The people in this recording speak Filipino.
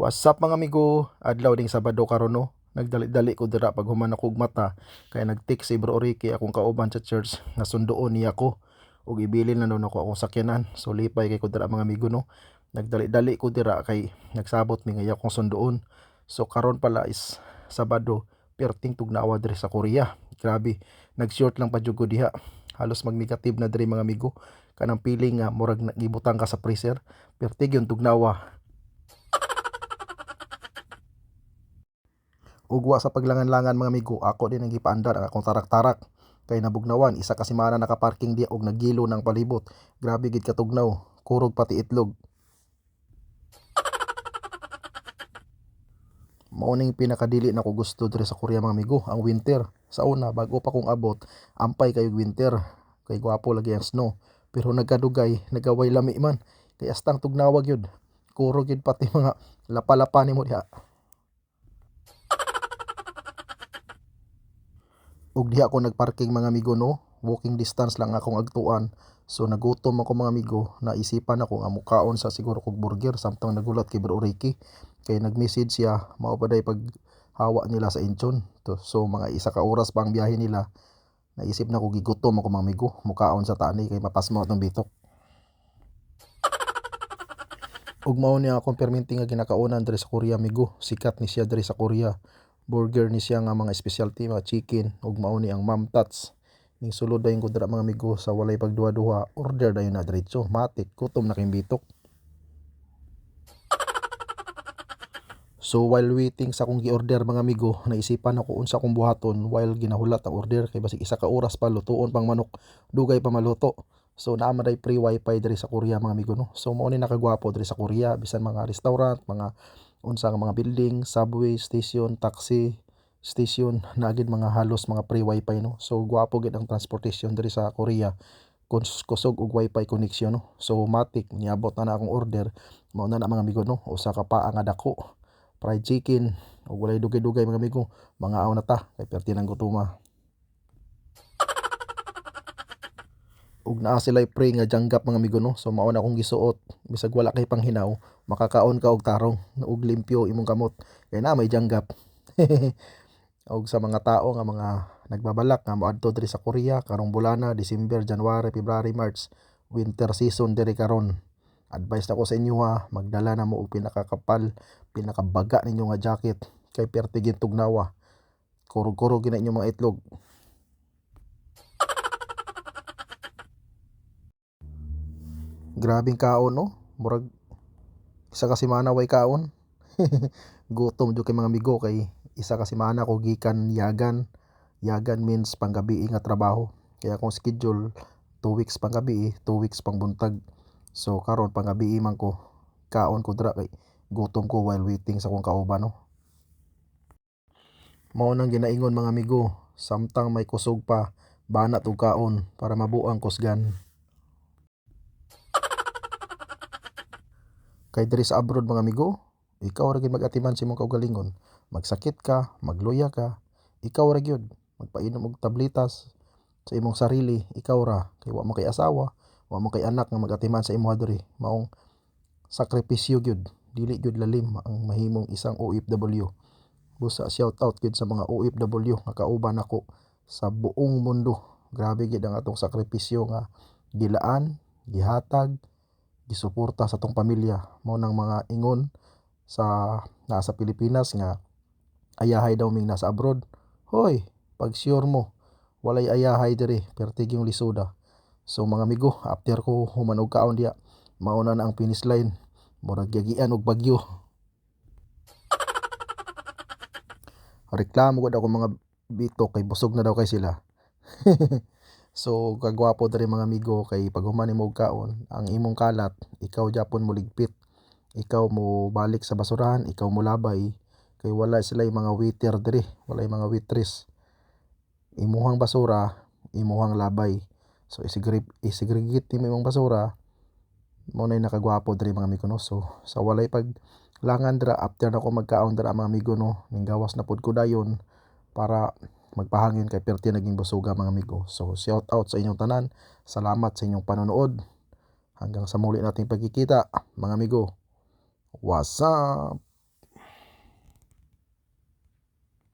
What's up mga amigo? Adlaw ding Sabado karon no. Nagdali-dali ko dira pag human ako mata kay nag-text si Bro Ricky akong kauban sa church nga sunduon niya ako ug ibilin na daw nako akong sakyanan. So lipay kay ko dira mga amigo no. Nagdali-dali ko dira kay nagsabot mi nga akong sunduon. So karon pala is Sabado perting tugnawa diri sa Korea. Grabe, nag-short lang pa jud ko diha. Halos mag-negative na diri mga amigo. Kanang feeling nga murag nagibutang ka sa freezer. Pertig yung tugnawa. Ugwa sa paglangan-langan mga amigo ako din ang gipaandar ang akong tarak-tarak. Kay nabugnawan isa ka semana nakaparking di og naggilo ng palibot. Grabe gid katugnaw. Kurog pati itlog. Mauning pinakadili na ko gusto diri sa Korea mga amigo ang winter. Sa una bago pa kong abot ampay kayo winter. Kay gwapo lagi ang snow. Pero nagkadugay nagaway lami man. Kay astang tugnawag yun. Kurog yun pati mga lapalapa ni mo diha ug diha ako nagparking mga amigo no? Walking distance lang akong agtuan. So nagutom ako mga amigo. Naisipan ako nga mukaon sa siguro kog burger. Samtang nagulat kay Bro Ricky. Kay nag-message siya mao pa day pag hawa nila sa Incheon. To so mga isa ka oras pa ang biyahe nila. Naisip na ko gigutom ako mga amigo. Mukaon sa tani kay mapasmo atong bitok. Ug mao ni akong perminti nga ginakaunan diri sa Korea amigo. Sikat ni siya diri sa Korea burger ni siya nga mga specialty mga chicken ug mao ni ang Ma'am Tats ning sulod dayon ko dira mga amigo sa walay pagduha-duha order dayon na diretso matik gutom na bitok So while waiting sa akong gi-order mga amigo, naisipan ako unsa akong buhaton while ginahulat ang order kay basig isa ka oras pa lutuon pang manok, dugay pa maluto. So naa man free wifi diri sa Korea mga amigo no. So mao ni nakagwapo diri sa Korea bisan mga restaurant, mga unsa nga mga building, subway station, taxi station na gid mga halos mga free wifi no. So gwapo gid ang transportation diri sa Korea. Kus kusog og wifi connection no. So matik niabot na na akong order. Mao na na mga amigo no. Usa ka paa nga dako fried chicken ug walay dugay-dugay mga amigo mga aw na ta kay perti nang gutuma ug naa sila pre nga janggap mga amigo no so mao na akong gisuot bisag wala kay panghinaw makakaon ka og tarong ug limpyo imong kamot kay na may janggap. Ug sa mga tao nga mga nagbabalak nga moadto diri sa Korea karong bulana December, January, February, March winter season diri karon. Advice na ko sa inyo ha magdala na mo og pinakakapal pinakabaga ninyo nga jacket kay perti gid tugnawa kurog-kurog gina inyo mga itlog. Grabing kaon no murag isa ka semana way kaon gutom jud kay mga amigo kay isa ka semana ko gikan yagan yagan means panggabi nga trabaho kaya akong schedule 2 weeks panggabi 2 weeks pang buntag So karon pangabi man ko kaon ko dira kay gutom ko while waiting sa akong kauban no. Mao nang ginaingon mga amigo, samtang may kusog pa, banat og kaon para mabuang kusgan. Kay diri sa abroad mga amigo, ikaw ra gyud mag-atiman sa imong kaugalingon. Magsakit ka, magluya ka, ikaw ra gyud magpainom og tabletas sa imong sarili, ikaw ra kay wa mo kay asawa, wa mo kay anak nga magatiman sa imo diri maong sakripisyo gyud dili gyud lalim ang mahimong isang OFW busa shout out gyud sa mga OFW nga kauban nako sa buong mundo. Grabe gyud ang atong sakripisyo nga gilaan gihatag gisuporta sa atong pamilya mao nang mga ingon sa nasa Pilipinas nga ayahay daw ming nasa abroad hoy pag sure mo walay ayahay diri pertig yung lisoda So mga amigo, after ko human og kaon diya, mauna na ang finish line. Murag yagian og bagyo. Reklamo gud ako mga bito kay busog na daw kay sila. so kagwapo diri mga amigo kay pag human mo og kaon, ang imong kalat, ikaw japon mo ligpit. Ikaw mo balik sa basurahan, ikaw mo labay kay wala sila mga waiter diri, wala mga waitress. Imuhang basura, imuhang labay. So isigre isegregate nimo imong basura mo na nakagwapo diri mga amigo no. So sa walay pag langan dira after nako magkaon dira mga amigo no, ning gawas na pud ko dayon para magpahangin kay perti naging busuga mga amigo. So shout out sa inyong tanan. Salamat sa inyong panonood. Hanggang sa muli nating pagkikita mga amigo. What's up?